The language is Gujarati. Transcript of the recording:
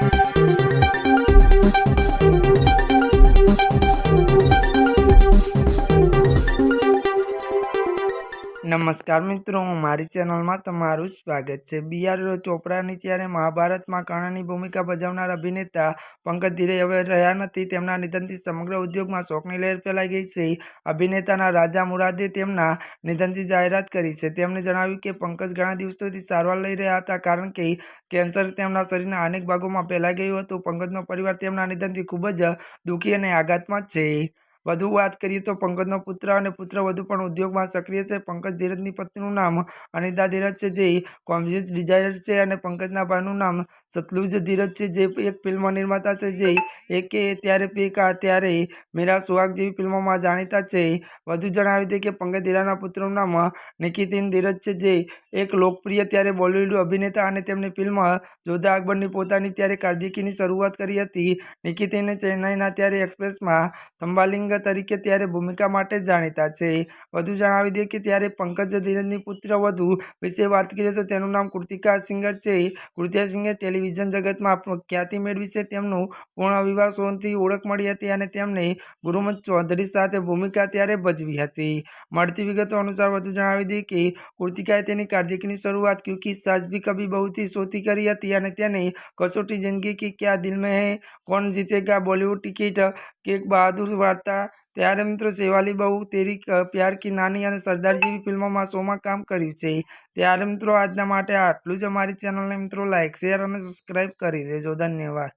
Thank you. નમસ્કાર મિત્રો, હું મારી ચેનલમાં તમારું સ્વાગત છે. બી આર ચોપરાની ત્યારે મહાભારતમાં કર્ણની ભૂમિકા ભજવનાર અભિનેતા પંકજ ધીરે હવે રહ્યા નથી. તેમના નિધનથી સમગ્ર ઉદ્યોગમાં શોકની લહેર ફેલાઈ ગઈ છે. અભિનેતાના રાજા મુરાદે તેમના નિધનથી જાહેરાત કરી છે. તેમણે જણાવ્યું કે પંકજ ઘણા દિવસોથી સારવાર લઈ રહ્યા હતા કારણ કે કેન્સર તેમના શરીરના અનેક ભાગોમાં ફેલાઈ ગયું હતું. પંકજનો પરિવાર તેમના નિધનથી ખૂબ જ દુઃખી અને આઘાતમાં છે. વધુ વાત કરીએ તો પંકજનો પુત્ર અને પુત્ર વધુ પણ ઉદ્યોગમાં સક્રિય છે. પંકજ ધીરજની પત્નીનું નામ અનિતા ધીરજ છે, જે કોમ્યુઝ ડિઝાઇનર છે અને પંકજના ભાઈનું નામ સતલુજ ધીરજ છે, જે એક ફિલ્મ નિર્માતા છે, જે એકે ત્યારે પેકા ત્યારે મીરા સુહાગ જેવી ફિલ્મોમાં જાણીતા છે. વધુ જણાવી દે કે પંકજ ધીરાના પુત્રનું નામ નિકિતિન ધીરજ છે, જે એક લોકપ્રિય ત્યારે બોલિવૂડ અભિનેતા અને તેમની ફિલ્મ જોધા અકબરની પોતાની ત્યારે કાર્દિકીની શરૂઆત કરી હતી. નિકિતિને ચેન્નાઈના ત્યારે એક્સપ્રેસમાં નાયિકા તરીકે ત્યારે ભૂમિકા માટે જાણીતા છે. વધુ જણાવી દઈએ કે ત્યારે પંકજ ધીરજની પુત્ર વધુ વિશે વાત કરીએ તો તેનું નામ કૃતિકા સિંગર છે. કૃતિકા સિંગે ટેલિવિઝન જગતમાં આપણું ખ્યાતિ મેળવી છે તેમનું પૂર્ણ વિવાહ સોનથી ઓળખ મળી હતી અને તેમને ગુરુમત ચૌધરી સાથે ભૂમિકા ત્યારે ભજવી હતી. મળતી વિગતો અનુસાર વધુ જણાવી દઈએ કે કૃતિકાએ તેની કાર્દિકની શરૂઆત ક્યુકી સાજ ભી કભી બહુથી શોથી કરી હતી અને તેને કસોટી જિંદગી કે ક્યા દિલ મેં હૈ, કોણ જીતેગા બોલિવૂડ ટિકિટ કે બહાદુર વાર્તા ત્યારે મિત્રો શેવાલી બહુ તેરી પ્યાર કી નાની અને સરદાર જેવી ફિલ્મોમાં શોમાં કામ કર્યું છે. ત્યારે મિત્રો આજના માટે આટલું જ. અમારી ચેનલને મિત્રો લાઇક શેર અને સબસ્ક્રાઈબ કરી દેજો. ધન્યવાદ.